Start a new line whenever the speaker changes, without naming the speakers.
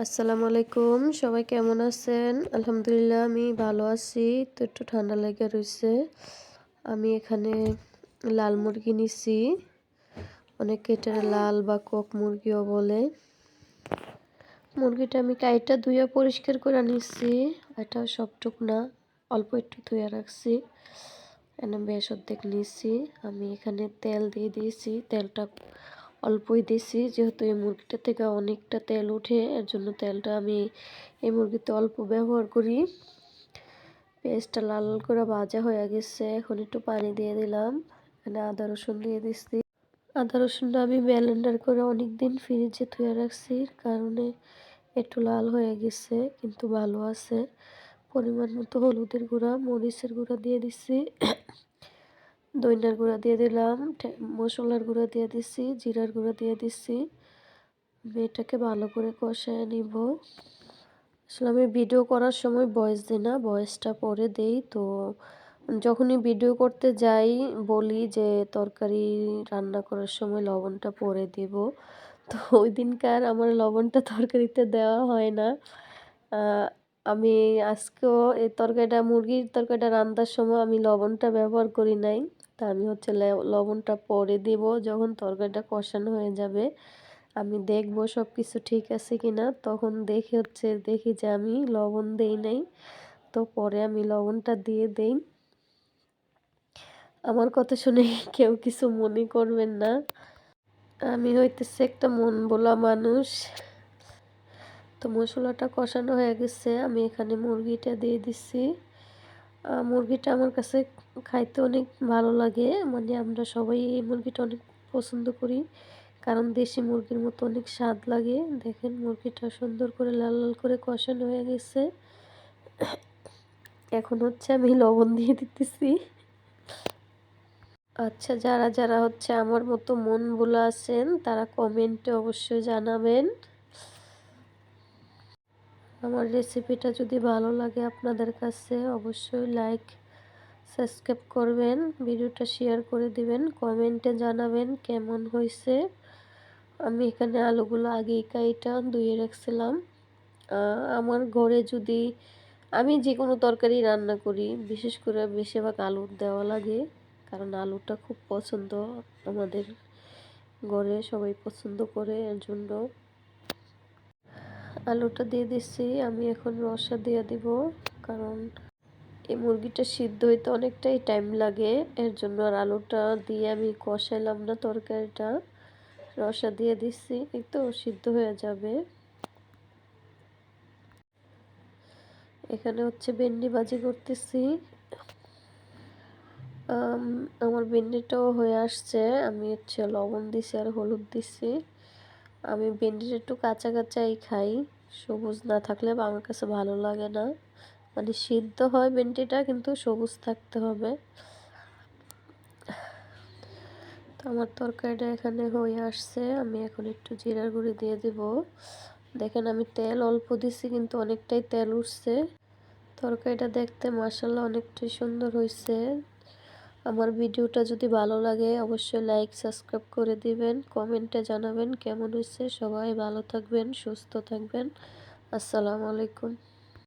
আসসালামু আলাইকুম, সবাই কেমন আছেন? আলহামদুলিল্লাহ, আমি ভালো আছি। তো একটু ঠান্ডা লেগে রয়েছে। আমি এখানে লাল মুরগি নিছি। অনেকে এটা লাল বা কক মুরগিও বলে। মুরগিটা আমি কাইটা ধুয়ে পরিষ্কার করে নিচ্ছি এটা সবটুক না, অল্প একটু ধুয়ে রাখছি। এনে বেশ অর্ধেক নিচ্ছি আমি এখানে তেল দিয়ে দিয়েছি। তেলটা অল্পই দিছি। যেহেতু এই মুরগিটা থেকে অনেকটা তেল উঠে এর জন্য তেলটা আমি এই মুরগিতে অল্প ব্যবহার করি। পেঁয়াজটা লাল লাল করে ভাজা হয়ে গেছে। এখন একটু পানি দিয়ে দিলাম। এখানে আদা রসুন দিয়ে দিচ্ছি আদা রসুনটা আমি ব্যালেন্ডার করে অনেক দিন ফ্রিজে ধুয়ে রাখছি। কারণে একটু লাল হয়ে গেছে, কিন্তু ভালো আছে। পরিমাণ মতো হলুদের গুঁড়া, মরিচের গুঁড়া দিয়ে দিচ্ছি দইনার গুঁড়া দিয়ে দিলাম মশলার গুঁড়া দিয়ে দিচ্ছি জিরার গুঁড়া দিয়ে দিচ্ছি এটাকে ভালো করে কষায় নিব। আসলে আমি ভিডিও করার সময় বয়স দিই না, বয়সটা পরে দেই। তো যখনই ভিডিও করতে যাই, বলি যে তরকারি রান্না করার সময় লবণটা পরে দিব। তো ওই দিনকার আমার লবণটা তরকারিতে দেওয়া হয় না। আমি আজকেও এই তরকারিটা, মুরগির তরকারিটা রান্নার সময় আমি লবণটা ব্যবহার করি নাই। তা আমি হচ্ছে লবণটা পরে দিব, যখন তরকারিটা কষানো হয়ে যাবে। আমি দেখব সব কিছু ঠিক আছে কি না তখন দেখে হচ্ছে, দেখি যে আমি লবণ দেই নাই। তো পরে আমি লবণটা দিয়ে দেই। আমার কথা শুনে কেউ কিছু মনে করবেন না। আমি হইতেছে একটা মন বলা মানুষ। তো মশলাটা কষানো হয়ে গেছে। আমি এখানে মুরগিটা দিয়ে দিচ্ছি মুরগিটা আমার কাছে খাইতে অনেক ভালো লাগে। মানে আমরা সবাই এই মুরগিটা অনেক পছন্দ করি। কারণ দেশি মুরগির মতো অনেক স্বাদ লাগে। দেখেন মুরগিটা সুন্দর করে লাল লাল করে কষানো হয়ে গেছে। এখন হচ্ছে আমি লবণ দিয়ে দিতেছি। আচ্ছা যারা যারা হচ্ছে আমার মতো মন বলে আছেন, তারা কমেন্টে অবশ্যই জানাবেন। আমার রেসিপিটা যদি ভালো লাগে আপনাদের কাছে, অবশ্যই লাইক সাবস্ক্রাইব করবেন ভিডিওটা শেয়ার করে দিবেন কমেন্টে জানাবেন কেমন হয়েছে। আমি এখানে আলুগুলো আগেই কাইটা ধুয়ে রাখছিলাম। আমার ঘরে যদি আমি যে কোনো তরকারি রান্না করি, বিশেষ করে বেশিরভাগ আলুর দেওয়া লাগে, কারণ আলুটা খুব পছন্দ আমাদের ঘরে, সবাই পছন্দ করে, এর জন্য। আলুটা দিয়ে দিচ্ছি আমি এখন রসা দিয়ে দিব, কারণ এই মুরগিটা সিদ্ধ হইতে অনেকটাই টাইম লাগে, এর জন্য আর আলুটা দিয়ে আমি কষাইলাম না তরকারিটা। রসা দিয়ে দিচ্ছি একটু সিদ্ধ হয়ে যাবে। এখানে হচ্ছে ভেন্ডি ভাজি করতেছি। আমার ভেন্ডিটাও হয়ে আসছে, আমি হচ্ছে লবণ দিছি আর হলুদ দিছি। আমি ভেন্ডিটা একটু কাঁচা কাঁচাই খাই। সবুজ না থাকলে আমার কাছে ভালো লাগে না। মানে সিদ্ধ হয় ভেন্ডিটা, কিন্তু সবুজ থাকতে হবে। তো আমার তরকারিটা এখানে হয়ে আসছে। আমি এখন একটু জিরার গুঁড়ি দিয়ে দিব। দেখেন আমি তেল অল্প দিছি, কিন্তু অনেকটাই তেল উঠছে। তরকারিটা দেখতে মাসাল্লাহ অনেকটাই সুন্দর হয়েছে আমার ভিডিওটা যদি ভালো লাগে, অবশ্যই লাইক সাবস্ক্রাইব করে দিবেন। কমেন্টে জানাবেন কেমন হয়েছে। সবাই ভালো থাকবেন, সুস্থ থাকবেন। আসসালামু আলাইকুম।